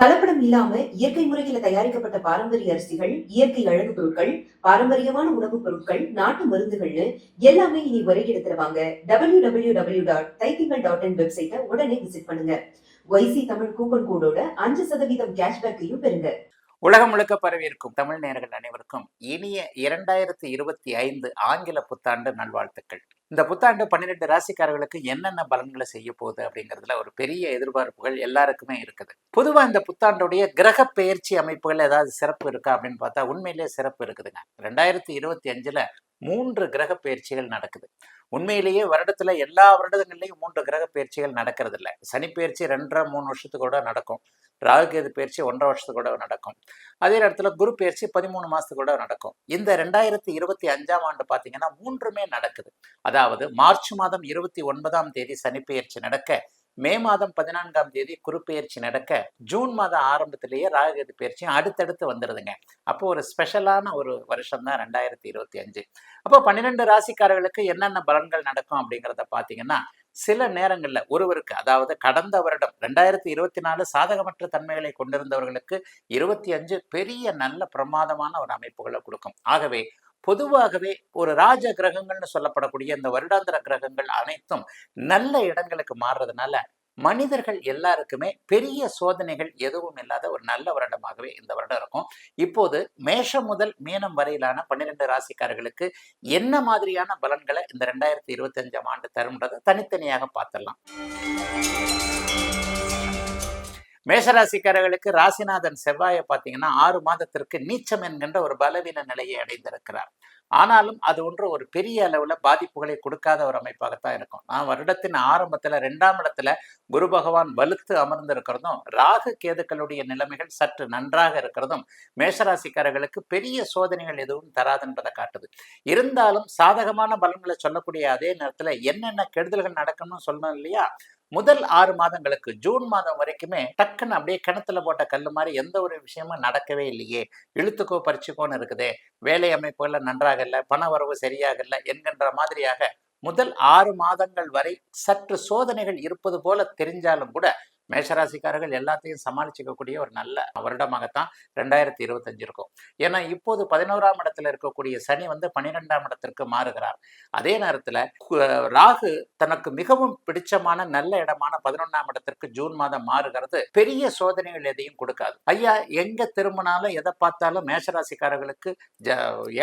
கலப்படம் இல்லாம இயற்கை முறையில தயாரிக்கப்பட்ட பாரம்பரிய அரிசிகள் இயற்கை அழகு பொருட்கள் பாரம்பரியமான உணவுப் பொருட்கள் நாட்டு மருந்துகள்னு எல்லாமே இனி ஒரே இடத்துல வாங்க W W W dot Thaithingal dot in வெப்சைட்டை உடனே விசிட் பண்ணுங்க. வைசி தமிழ் கூப்பன் கோடோட அஞ்சு சதவீதம் கேஷ்பேக்கையும் பெறுங்க. உலகம் முழுக்க பரவி இருக்கும் தமிழ் நேயர்கள் அனைவருக்கும் இனிய இரண்டாயிரத்தி இருபத்தி ஐந்து ஆங்கில புத்தாண்டு நல்வாழ்த்துக்கள். இந்த புத்தாண்டு பன்னிரெண்டு ராசிக்காரர்களுக்கு என்னென்ன பலன்களை செய்ய போகுது அப்படிங்கிறதுல ஒரு பெரிய எதிர்பார்ப்புகள் எல்லாருக்குமே இருக்குது. பொதுவாக இந்த புத்தாண்டுடைய கிரக பெயர்ச்சி அமைப்புகள் ஏதாவது சிறப்பு இருக்கா அப்படின்னு பார்த்தா உண்மையிலேயே சிறப்பு இருக்குதுங்க. ரெண்டாயிரத்தி இருபத்தி அஞ்சுல மூன்று கிரக பயிற்சிகள் நடக்குது. உண்மையிலேயே வருடத்துல எல்லா வருடங்கள்லையும் மூன்று கிரக பயிற்சிகள் நடக்கிறது இல்லை சனி பயிற்சி ரெண்டரை மூணு வருஷத்துக்கு கூட நடக்கும். ராகுகேது பயிற்சி ஒன்றரை வருஷத்துக்கு கூட நடக்கும். அதே நேரத்தில் குரு பயிற்சி பதிமூணு மாதத்துக்கு கூட நடக்கும். இந்த ரெண்டாயிரத்தி இருபத்தி அஞ்சாம் ஆண்டு பார்த்தீங்கன்னா மூன்றுமே நடக்குது. அதாவது மார்ச் மாதம் இருபத்தி ஒன்பதாம் தேதி சனிப்பெயர்ச்சி நடக்க மே மாதம் பதினான்காம் தேதி குறுப்பெயர்ச்சி நடக்க ஜூன் மாத ஆரம்பத்திலேயே ராகுகேது பயிற்சியும் அடுத்தடுத்து வந்துடுதுங்க அப்போ ஒரு ஸ்பெஷலான ஒரு வருஷம் தான் ரெண்டாயிரத்தி இருபத்தி அஞ்சு. அப்போ பன்னிரெண்டு ராசிக்காரர்களுக்கு என்னென்ன பலன்கள் நடக்கும் அப்படிங்கிறத பார்த்தீங்கன்னா சில நேரங்களில் ஒருவருக்கு அதாவது கடந்த வருடம் ரெண்டாயிரத்தி இருபத்தி நாலு சாதகமற்ற தன்மைகளை கொண்டிருந்தவர்களுக்கு இருபத்தி அஞ்சு பெரிய நல்ல பிரமாதமான ஒரு அமைப்புகளை கொடுக்கும். ஆகவே பொதுவாகவே ஒரு ராஜ கிரகங்கள்னு சொல்லப்படக்கூடிய இந்த வருடாந்திர கிரகங்கள் அனைத்தும் நல்ல இடங்களுக்கு மாறுறதுனால மனிதர்கள் எல்லாருக்குமே பெரிய சோதனைகள் எதுவும் இல்லாத ஒரு நல்ல வருடமாகவே இந்த வருடம் இருக்கும். இப்போது மேஷம் முதல் மீனம் வரையிலான பன்னிரெண்டு ராசிக்காரர்களுக்கு என்ன மாதிரியான பலன்களை இந்த ரெண்டாயிரத்தி இருபத்தி அஞ்சாம் ஆண்டு தரும்ன்றதை தனித்தனியாக பார்த்துடலாம். மேஷராசிக்காரர்களுக்கு ராசிநாதன் செவ்வாயை பார்த்தீங்கன்னா ஆறு மாதத்திற்கு நீச்சம் என்கின்ற ஒரு பலவீன நிலையை அடைந்திருக்கிறார். ஆனாலும் அது ஒன்று ஒரு பெரிய அளவில் பாதிப்புகளை கொடுக்காத ஒரு அமைப்பாகத்தான் இருக்கும். நான் வருடத்தின் ஆரம்பத்தில் ரெண்டாம் இடத்துல குரு பகவான் வலுத்து அமர்ந்திருக்கிறதும் ராகு கேதுக்களுடைய நிலைமைகள் சற்று நன்றாக இருக்கிறதும் மேஷராசிக்காரர்களுக்கு பெரிய சோதனைகள் எதுவும் தராதுன்றதை காட்டுது. இருந்தாலும் சாதகமான பலன்களை சொல்லக்கூடிய அதே நேரத்தில் என்னென்ன கெடுதல்கள் நடக்கணும்னு சொல்லணும் இல்லையா? முதல் ஆறு மாதங்களுக்கு ஜூன் மாதம் வரைக்குமே டக்குன்னு அப்படியே கிணத்துல போட்ட கல் மாதிரி எந்த ஒரு விஷயமும் நடக்கவே இல்லையே. இழுத்துக்கோ பறிச்சுக்கோன்னு இருக்குதே. வேலை அமைப்புகள்ல நன்றாக இல்லை பண வரவு சரியாக இல்லை என்கின்ற மாதிரியாக முதல் ஆறு மாதங்கள் வரை சற்று சோதனைகள் இருப்பது போல தெரிஞ்சாலும் கூட மேஷராசிக்காரர்கள் எல்லாத்தையும் சமாளிச்சுக்கக்கூடிய ஒரு நல்ல வருடமாகத்தான் ரெண்டாயிரத்தி இருபத்தஞ்சு இருக்கும். ஏன்னா இப்போது பதினோராம் இடத்துல இருக்கக்கூடிய சனி வந்து பன்னிரெண்டாம் இடத்திற்கு மாறுகிறார். அதே நேரத்துல ராகு தனக்கு மிகவும் பிடிச்சமான நல்ல இடமான பதினொன்றாம் இடத்திற்கு ஜூன் மாதம் மாறுகிறது. பெரிய சோதனைகள் எதையும் கொடுக்காது. ஐயா எங்க திரும்பினாலும் எதை பார்த்தாலும் மேஷராசிக்காரர்களுக்கு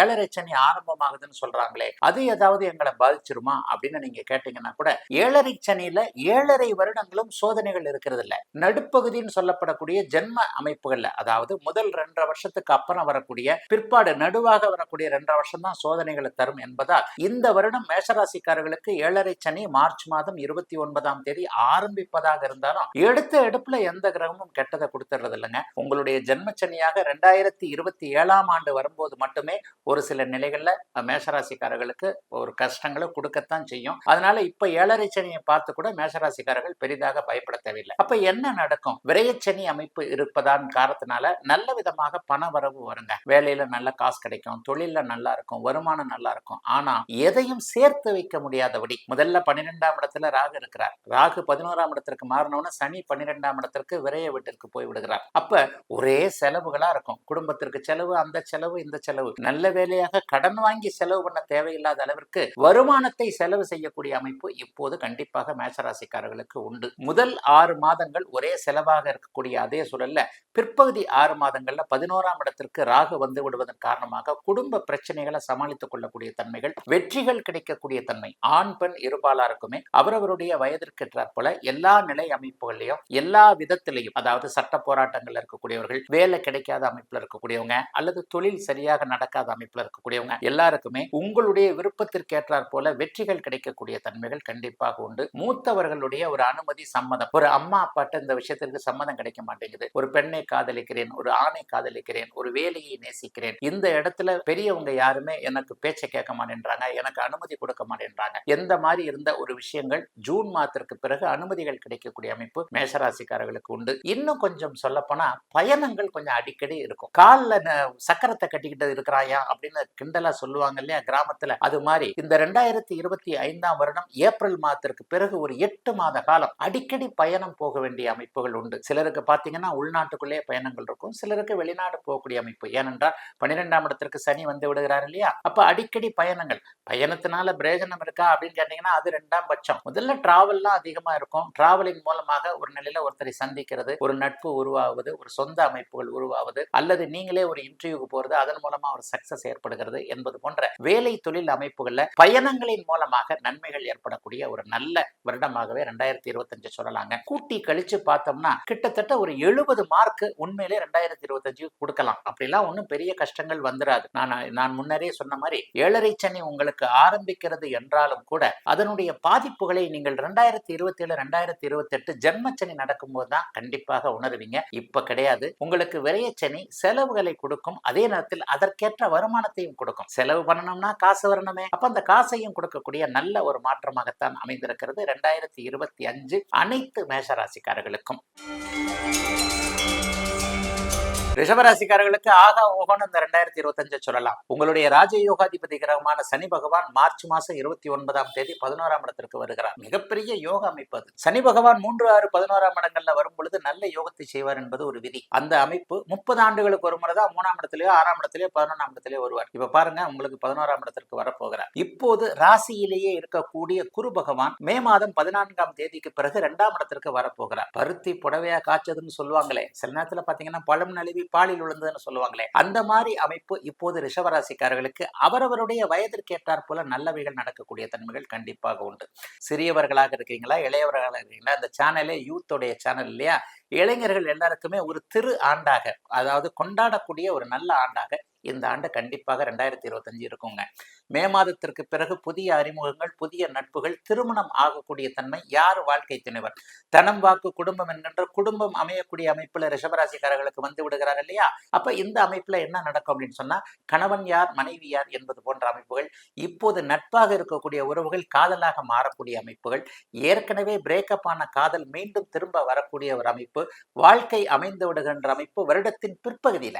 ஏழரை சனி ஆரம்பமாகுதுன்னு சொல்றாங்களே அது ஏதாவது எங்களை பாதிச்சிருமா அப்படின்னு நீங்க கேட்டீங்கன்னா கூட ஏழரை சனியில ஏழரை வருடங்களும் சோதனைகள் இருக்கிறது. இல்ல நடுப்பகுதின்னு சொல்லப்படக்கூடிய ஜென்ம அமைப்புகள்ல அதாவது முதல் ரெண்டரை வருஷத்துக்கு அப்புறம் வரக்கூடிய பிற்பாடு நடுவாக வரக்கூடிய ரெண்டரை வருஷம் தான் சோதனைகளை தரும் என்பதால் இந்த வருடம் மேஷராசிக்காரர்களுக்கு ஏழரை சனி மார்ச் மாதம் இருபத்தி ஒன்பதாம் தேதி ஆரம்பிப்பதாக இருந்தாலும் எடுத்த எடுப்புல எந்த கிரகமும் கெட்டதை கொடுத்துறது இல்லைங்க உங்களுடைய ஜென்மச்சனியாக ரெண்டாயிரத்தி இருபத்தி ஏழாம் ஆண்டு வரும்போது மட்டுமே ஒரு சில நிலைகள்ல மேஷராசிக்காரர்களுக்கு ஒரு கஷ்டங்களை கொடுக்கத்தான் செய்யும். அதனால இப்ப ஏழரை சனியை பார்த்து கூட மேஷராசிக்காரர்கள் பெரிதாக பயப்பட தேவையில்லை. அப்ப என்ன நடக்கும்? விரயச்சனி அமைப்பு இருப்பதான் காரணத்தினால நல்ல விதமாக பண வரவு வருங்க. வேலையில நல்ல காசு கிடைக்கும் தொழில நல்லா இருக்கும் வருமானம் நல்லா இருக்கும். ஆனா எதையும் சேர்த்து வைக்க முடியாதபடி முதல்ல பன்னிரெண்டாம் இடத்துல ராகு இருக்கிறார். ராகு பதினோராம் இடத்திற்கு மாறினோன்னு சனி பன்னிரெண்டாம் இடத்திற்கு விரைய வீட்டிற்கு போய் விடுகிறார். அப்ப ஒரே செலவுகளா இருக்கும். குடும்பத்திற்கு செலவு அந்த செலவு இந்த செலவு. நல்ல வேலையாக கடன் வாங்கி செலவு பண்ண தேவையில்லாத அளவிற்கு வருமானத்தை செலவு செய்யக்கூடிய அமைப்பு இப்போது கண்டிப்பாக மேசராசிக்காரர்களுக்கு உண்டு. முதல் ஆறு மாதங்கள் ஒரே செலவாக இருக்கக்கூடிய அதே சூழல்ல பிற்பகுதி ஆறு மாதங்கள்ல பதினோராம் இடத்திற்கு ராகு வந்து விடுவதன் காரணமாக குடும்ப பிரச்சனைகளை சமாளித்துக் கொள்ளக்கூடிய தன்மைகள் வெற்றிகள் கிடைக்கக்கூடிய தன்மை. ஆண் பெண் இருபாலாருக்குமே அவரவருடைய வயதிற்கு போல எல்லா நிலை அமைப்புகளையும் எல்லா விதத்திலையும் அதாவது சட்ட போராட்டங்கள்ல இருக்கக்கூடியவர்கள் வேலை கிடைக்காத அமைப்புல இருக்கக்கூடியவங்க அல்லது தொழில் சரியாக நடக்காத அமைப்புல இருக்கக்கூடியவங்க எல்லாருக்குமே உங்களுடைய விருப்பத்திற்கு ஏற்றாற் போல வெற்றிகள் கிடைக்கக்கூடிய தன்மைகள் கண்டிப்பாக உண்டு. மூத்தவர்களுடைய ஒரு அனுமதி சம்மதம். ஒரு அம்மா அப்பாட்ட இந்த விஷயத்திற்கு சம்மதம் கிடைக்க மாட்டேங்குது. ஒரு பெண்ணை காதலிக்கிறேன் ஒரு ஆணை காதலிக்கிறேன் ஒரு வேலையை நேசிக்கிறேன். இந்த இடத்துல பெரியவங்க யாருமே எனக்கு பேச்சை கேட்க மாட்டேன்றாங்க எனக்கு அனுமதி கொடுக்க மாட்டேன்றாங்க. எந்த மாதிரி இருந்த ஒரு விஷயங்கள் ஜூன் மாதத்திற்கு பிறகு அனுமதிகள் கிடைக்கக்கூடிய அமைப்பு மேசராசிக்காரர்களுக்கு உண்டு. இன்னும் கொஞ்சம் சொல்லப்போனா பயணங்கள் கொஞ்சம் அடிக்கடி இருக்கும். காலில் சக்கரத்தை கட்டிக்கிட்டு இருக்கிறாயா அப்படின்னு கிண்டலா சொல்லுவாங்க இல்லையா கிராமத்துல. அது மாதிரி இந்த ரெண்டாயிரத்தி இருபத்தி ஐந்தாம் வருடம் ஏப்ரல் மாதத்திற்கு பிறகு ஒரு எட்டு மாத காலம் அடிக்கடி பயணம் போ போக வேண்டிய அமைப்புகள் உண்டு. சிலருக்கு பார்த்தீங்கன்னா உள்நாட்டுக்குள்ளேயே பயணங்கள் இருக்கும். சிலருக்கு வெளிநாடு போகக்கூடிய அமைப்பு. ஏனென்றால் பன்னிரெண்டாம் இடத்திற்கு சனி வந்து விடுகிறார் இல்லையா? அப்ப அடிக்கடி பயணங்கள். பயணத்தினால பிரயோஜனம் இருக்கா அப்படின்னு கேட்டீங்கன்னா அது ரெண்டாம் பட்சம். முதல்ல டிராவல்லாம் அதிகமா இருக்கும். டிராவலிங் மூலமாக ஒரு நிலையில ஒருத்தரை சந்திக்கிறது ஒரு நட்பு உருவாவது ஒரு சொந்த அமைப்புகள் உருவாவது அல்லது நீங்களே ஒரு இன்டர்வியூக்கு போறது அதன் மூலமா ஒரு சக்சஸ் ஏற்படுகிறது என்பது போன்ற வேலை தொழில் அமைப்புகள்ல பயணங்களின் மூலமாக நன்மைகள் ஏற்படக்கூடிய ஒரு நல்ல வருடமாகவே ரெண்டாயிரத்தி இருபத்தஞ்சு சொல்லலாங்க. கூட்டி கழிச்சு பார்த்தோம்னா கிட்டத்தட்ட ஒரு எழுபது மார்க் உண்மையிலே ரெண்டாயிரத்தி இருபத்தஞ்சு கொடுக்கலாம். அப்படிலாம் ஒன்றும் பெரிய கஷ்டங்கள் வந்துராது. நான் நான் முன்னரே சொன்ன மாதிரி ஏழரை சனி உங்களுக்கு ஆரம்பிக்கிறது என்றாலும் கூட அதனுடைய பாதிப்புகளை நீங்கள் ரெண்டாயிரத்தி இருபத்தி ஏழு ரெண்டாயிரத்தி இருபத்தி எட்டு ஜென்மச்சனி நடக்கும்போது தான் கண்டிப்பாக உணருவீங்க. இப்ப கிடையாது. உங்களுக்கு விரையச்சனி செலவுகளை கொடுக்கும். அதே நேரத்தில் அதற்கேற்ற வருமானத்தையும் கொடுக்கும். செலவு பண்ணணும்னா காசு வரணுமே. அப்ப அந்த காசையும் கொடுக்கக்கூடிய நல்ல ஒரு மாற்றமாகத்தான் அமைந்திருக்கிறது. ரெண்டாயிரத்தி இருபத்தி அஞ்சு அனைத்து ராசிக்காரர்களுக்கும். ரிஷபராசிக்காரர்களுக்கு ஆகா ஓகோன்னு இந்த ரெண்டாயிரத்தி இருபத்தஞ்சு சொல்லலாம். உங்களுடைய ராஜயோகாதிபதி கிரகமான சனி பகவான் மார்ச் மாசம் இருபத்தி ஒன்பதாம் தேதி பதினோராம் இடத்திற்கு வருகிறார். மிகப்பெரிய யோக அமைப்பு அது. சனி பகவான் மூன்று ஆறு பதினோராம் இடங்கள்ல வரும் பொழுது நல்ல யோகத்தை செய்வார் என்பது ஒரு விதி. அந்த அமைப்பு முப்பது ஆண்டுகளுக்கு ஒரு முறை தான் மூணாம் இடத்திலேயோ ஆறாம் இடத்திலேயோ பதினொன்றாம் இடத்திலேயோ வருவார். இப்ப பாருங்க உங்களுக்கு பதினோராம் இடத்திற்கு வரப்போகிறார். இப்போது ராசியிலேயே இருக்கக்கூடிய குரு பகவான் மே மாதம் பதினான்காம் தேதிக்கு பிறகு இரண்டாம் இடத்திற்கு வரப்போகிறார். பருத்தி புடவையா காய்ச்சதுன்னு சொல்லுவாங்களே. சில நேரத்துல பாத்தீங்கன்னா பழம் நழுவி பாலில் விழுந்ததுன்னு சொல்லுவாங்களே அந்த மாதிரி அமைப்பு இப்போது ரிஷபராசிக்காரர்களுக்கு அவரவருடைய வயதிற்கு ஏற்றாற் போல நல்லவைகள் நடக்கக்கூடிய தன்மைகள் கண்டிப்பாக உண்டு. சிறியவர்களாக இருக்கீங்களா இளையவர்களாக இருக்கீங்களா இந்த சேனலே யூத்தோடைய சேனல் இல்லையா? இளைஞர்கள் எல்லாருக்குமே ஒரு திரு ஆண்டாக அதாவது கொண்டாடக்கூடிய ஒரு நல்ல ஆண்டாக இந்த ஆண்டு கண்டிப்பாக ரெண்டாயிரத்தி இருபத்தஞ்சு இருக்குங்க. மே மாதத்திற்கு பிறகு புதிய அறிமுகங்கள் புதிய நட்புகள் திருமணம் ஆகக்கூடிய தன்மை யார் வாழ்க்கை துணைவர்? தனம் வாக்கு குடும்பம் என்கின்ற குடும்பம் அமையக்கூடிய அமைப்புல ரிஷபராசிக்காரர்களுக்கு வந்து விடுகிறார் இல்லையா? அப்ப இந்த அமைப்புல என்ன நடக்கும் அப்படின்னு சொன்னா கணவன் யார் மனைவி யார் என்பது போன்ற அமைப்புகள் இப்போது நட்பாக இருக்கக்கூடிய உறவுகள் காதலாக மாறக்கூடிய அமைப்புகள் ஏற்கனவே பிரேக்கப் ஆன காதல் மீண்டும் திரும்ப வரக்கூடிய ஒரு அமைப்பு வாழ்க்கை அமைந்து விடுகின்ற அமைப்பு வருடத்தின் பிற்பகுதியில.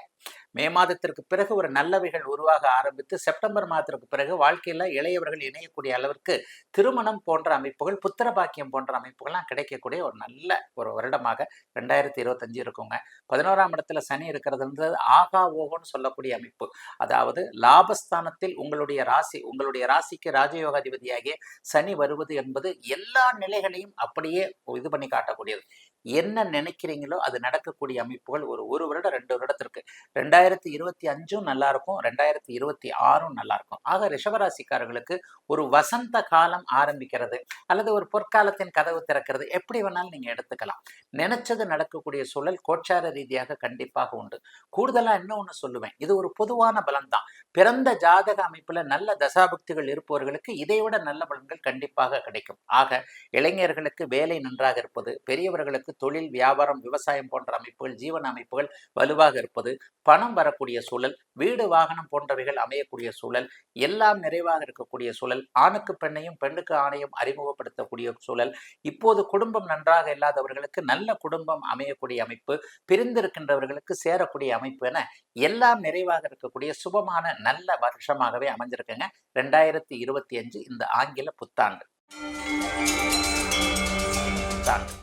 மே மாதத்திற்கு பிறகு ஒரு நல்லவைகள் உருவாக ஆரம்பித்து செப்டம்பர் மாதத்திற்கு பிறகு வாழ்க்கையில இளையவர்கள் இணையக்கூடிய அளவிற்கு திருமணம் போன்ற அமைப்புகள் புத்திர பாக்கியம் போன்ற அமைப்புகள்லாம் கிடைக்கக்கூடிய ஒரு நல்ல ஒரு வருடமாக ரெண்டாயிரத்தி இருபத்தஞ்சு இருக்குங்க. பதினோராம் இடத்துல சனி இருக்கிறதுன்றது ஆகா ஓகோன்னு சொல்லக்கூடிய அமைப்பு. அதாவது லாபஸ்தானத்தில் உங்களுடைய ராசி உங்களுடைய ராசிக்கு ராஜயோகாதிபதியாகிய சனி வருவது என்பது எல்லா நிலைகளையும் அப்படியே இது பண்ணி காட்டக்கூடியது. என்ன நினைக்கிறீங்களோ அது நடக்கக்கூடிய அமைப்புகள் ஒரு ஒரு வருடம் ரெண்டு வருடத்திற்கு. ரெண்டாயிரத்தி இருபத்தி அஞ்சும் நல்லா இருக்கும் ரெண்டாயிரத்தி இருபத்தி ஆறும் நல்லா இருக்கும். ஆக ரிஷபராசிக்காரர்களுக்கு ஒரு வசந்த காலம் ஆரம்பிக்கிறது அல்லது ஒரு பொற்காலத்தின் கதவு திறக்கிறது. எப்படி வேணாலும் நீங்கள் எடுத்துக்கலாம். நினைச்சது நடக்கக்கூடிய சூழல் கோச்சார ரீதியாக கண்டிப்பாக உண்டு. கூடுதலாக இன்னும் ஒன்று சொல்லுவேன். இது ஒரு பொதுவான பலன்தான். பிறந்த ஜாதக அமைப்பில் நல்ல தசாபக்திகள் இருப்பவர்களுக்கு இதைவிட நல்ல பலன்கள் கண்டிப்பாக கிடைக்கும். ஆக இளைஞர்களுக்கு வேலை நன்றாக இருப்பது பெரியவர்களுக்கு தொழில் வியாபாரம் விவசாயம் போன்ற அமைப்புகள் ஜீவன அமைப்புகள் வலுவாக இருப்பது பணம் வரக்கூடிய சூழல் வீடு வாகனம் போன்றவைகள் அமையக்கூடிய சூழல் எல்லாம் நிறைவாக இருக்கக்கூடிய சூழல். ஆணுக்கு பெண்ணையும் பெண்ணுக்கு ஆணையும் அறிமுகப்படுத்தக்கூடிய சூழல். இப்போது குடும்பம் நன்றாக இல்லாதவர்களுக்கு நல்ல குடும்பம் அமையக்கூடிய அமைப்பு பிரிந்திருக்கின்றவர்களுக்கு சேரக்கூடிய அமைப்பு என எல்லாம் நிறைவாக இருக்கக்கூடிய சுபமான நல்ல வருஷமாகவே அமைஞ்சிருக்குங்க. ரெண்டாயிரத்தி இருபத்தி அஞ்சு இந்த ஆங்கில புத்தாண்டு. புத்தாண்டு.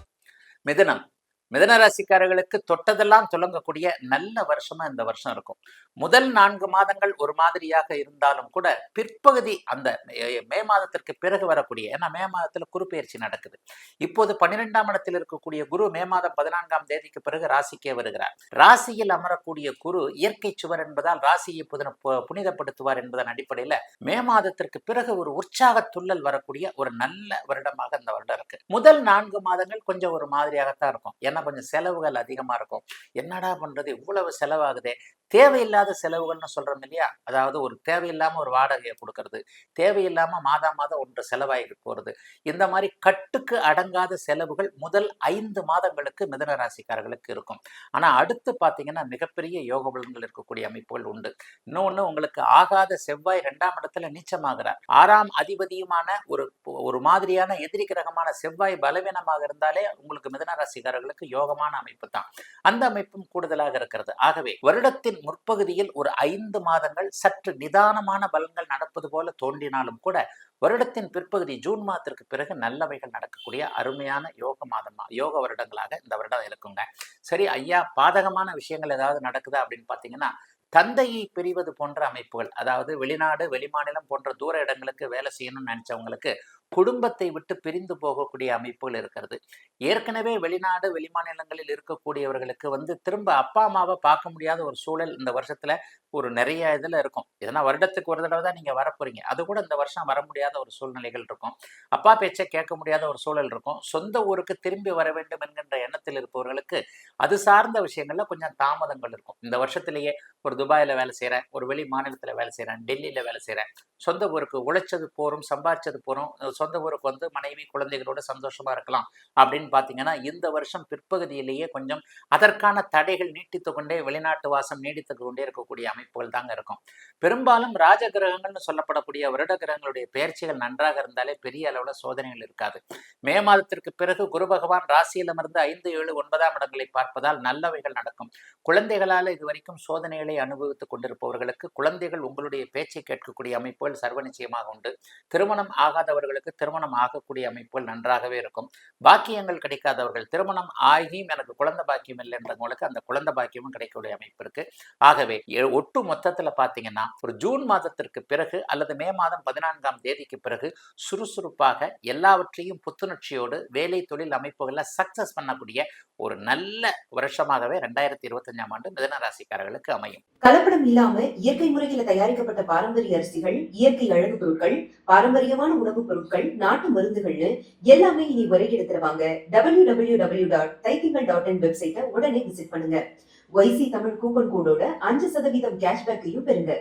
மிதுனம். மிதன ராசிக்காரர்களுக்கு தொட்டதெல்லாம் துலங்கக்கூடிய நல்ல வருஷமா இந்த வருஷம் இருக்கும். முதல் நான்கு மாதங்கள் ஒரு மாதிரியாக இருந்தாலும் கூட பிற்பகுதி அந்த மே- மாதத்திற்கு பிறகு வரக்கூடிய ஏன்னா மே மாதத்துல குறுப்பெயர்ச்சி நடக்குது. இப்போது பன்னிரெண்டாம் இடத்தில் இருக்கக்கூடிய குரு மே மாதம் பதினான்காம் தேதிக்கு பிறகு ராசிக்கே வருகிறார். ராசியில் அமரக்கூடிய குரு இயற்கை சுவர் என்பதால் ராசியை புதன- புனிதப்படுத்துவார் என்பதன் அடிப்படையில மே மாதத்திற்கு பிறகு ஒரு உற்சாக துள்ளல் வரக்கூடிய ஒரு நல்ல வருடமாக இந்த வருடம் இருக்கு. முதல் நான்கு மாதங்கள் கொஞ்சம் ஒரு மாதிரியாகத்தான் இருக்கும். ஏன்னா கொஞ்சம் செலவுகள் அதிகமா இருக்கும். என்னடா பண்ணுறது இவ்வளவு செலவாகுதே. தேவையில்லாத செலவுகள்னு சொல்றோம் இல்லையா? அதாவது ஒரு தேவையில்லாமல் ஒரு வாடகையை கொடுக்கறது தேவையில்லாமல் மாதா மாதம் ஒன்று செலவாகி போகிறது இந்த மாதிரி கட்டுக்கு அடங்காத செலவுகள் முதல் ஐந்து மாதங்களுக்கு மிதன ராசிக்காரர்களுக்கு இருக்கும். ஆனா அடுத்து பாத்தீங்கன்னா மிகப்பெரிய யோக பலன்கள் இருக்கக்கூடிய அமைப்புகள் உண்டு. இன்னொன்னு உங்களுக்கு ஆகாத செவ்வாய் இரண்டாம் இடத்துல நீச்சமாகிறார். ஆறாம் அதிபதியுமான ஒரு ஒரு மாதிரியான எதிரி கிரகமான செவ்வாய் பலவீனமாக இருந்தாலே உங்களுக்கு மிதன ராசிக்காரர்களுக்கு வருடத்திற்கு யோகமான அமைப்பு தான். அந்த அமைப்பும் கூடுதலாக இருக்கிறது. ஆகவே வருடத்தின் முற்பகுதியில் ஒரு ஐந்து மாதங்கள் சற்று நிதானமான பலன்கள் நடப்பது போல தோன்றினாலும் கூட வருடத்தின் பிற்பகுதி ஜூன் மாதத்திற்கு பிறகு நல்லவைகள் நடக்கக்கூடிய அருமையான யோக மாதமா யோக வருடங்களாக இந்த வருடம் இருக்குங்க. சரி ஐயா பாதகமான விஷயங்கள் ஏதாவது நடக்குதா அப்படின்னு பார்த்தீங்கன்னா தந்தையை பிரிவது போன்ற அமைப்புகள் அதாவது வெளிநாடு வெளிமாநிலம் போன்ற தூர இடங்களுக்கு வேலை செய்யணும்னு நினைச்சவங்களுக்கு குடும்பத்தை விட்டு பிரிந்து போகக்கூடிய அமைப்புகள் இருக்கிறது. ஏற்கனவே வெளிநாடு வெளிமாநிலங்களில் இருக்கக்கூடியவர்களுக்கு வந்து திரும்ப அப்பா அம்மாவை பார்க்க முடியாத ஒரு சூழல் இந்த வருஷத்துல ஒரு நிறைய இதுல இருக்கும். எதனா வருடத்துக்கு ஒரு தடவை தான் நீங்க வரப்போறீங்க. அது கூட இந்த வருஷம் வர முடியாத ஒரு சூழ்நிலைகள் இருக்கும். அப்பா பேச்சை கேட்க முடியாத ஒரு சூழல் இருக்கும். சொந்த ஊருக்கு திரும்பி வர வேண்டும் என்கின்ற எண்ணத்தில் இருப்பவர்களுக்கு அது சார்ந்த விஷயங்கள்ல கொஞ்சம் தாமதங்கள் இருக்கும். இந்த வருஷத்திலேயே ஒரு துபாயில வேலை செய்கிறேன் ஒரு வெளி மாநிலத்துல வேலை செய்கிறேன் டெல்லியில வேலை செய்கிறேன் சொந்த ஊருக்கு உழைச்சது போகிறோம் சம்பாதிச்சது போகிறோம் சொந்த ஊருக்கு வந்து மனைவி குழந்தைகளோட சந்தோஷமா இருக்கலாம். அப்படின்னு பார்த்தீங்கன்னா இந்த வருஷம் பிற்பகுதியிலேயே கொஞ்சம் அதற்கான தடைகள் நீட்டித்து கொண்டே வெளிநாட்டு வாசம் நீடித்து கொண்டே இருக்கக்கூடிய அமைப்புகள் தாங்க இருக்கும். பெரும்பாலும் ராஜ கிரகங்கள்னு சொல்லப்படக்கூடிய வருட கிரகங்களுடைய பயிற்சிகள் நன்றாக இருந்தாலே பெரிய அளவுல சோதனைகள் இருக்காது. மே மாதத்திற்கு பிறகு குரு பகவான் ராசியிலிருந்து ஐந்து ஏழு ஒன்பதாம் இடங்களை பார்ப்பதால் நல்லவைகள் நடக்கும். குழந்தைகளால் இதுவரைக்கும் சோதனைகளை அனுபவித்துக் கொண்டிருப்பவர்களுக்கு குழந்தைகள் உங்களுடைய பேச்சை கேட்கக்கூடிய அமைப்புகள் சர்வ நிச்சயமாக உண்டு. திருமணம் ஆகாதவர்களுக்கு பெண்களுக்கு திருமணம் ஆகக்கூடிய அமைப்புகள் நன்றாகவே இருக்கும். பாக்கியங்கள் கிடைக்காதவர்கள் திருமணம் ஆகியும் எனக்கு குழந்தை பாக்கியம் இல்லைன்றவங்களுக்கு அந்த குழந்தை பாக்கியமும் கிடைக்கக்கூடிய அமைப்பு இருக்கு. ஆகவே ஒட்டு மொத்தத்துல பாத்தீங்கன்னா ஒரு ஜூன் மாதத்திற்கு பிறகு அல்லது மே மாதம் பதினான்காம் தேதிக்கு பிறகு சுறுசுறுப்பாக எல்லாவற்றையும் புத்துணர்ச்சியோடு வேலை தொழில் அமைப்புகள்ல சக்சஸ் பண்ணக்கூடிய ஒரு நல்ல வருஷமாகவே ரெண்டாயிரத்தி இருபத்தஞ்சாம் ஆண்டு மிதன ராசிக்காரர்களுக்கு அமையும். கலப்படம் இல்லாம இயற்கை முறையில தயாரிக்கப்பட்ட பாரம்பரிய அரிசிகள் இயற்கை அழகு பொருட்கள் பாரம்பரியமான உணவுப் பொருட்கள் நாட்டு மருந்துகள்னு எல்லாமே இனி ஒரே இடத்துல வாங்க. W W W dot Thaithingal dot in வெப்சைட்டை உடனே விசிட் பண்ணுங்க. ஒய்சி தமிழ் கூப்பன் கோடோட அஞ்சு சதவீதம் கேஷ்பேக்கையும் பெறுங்க.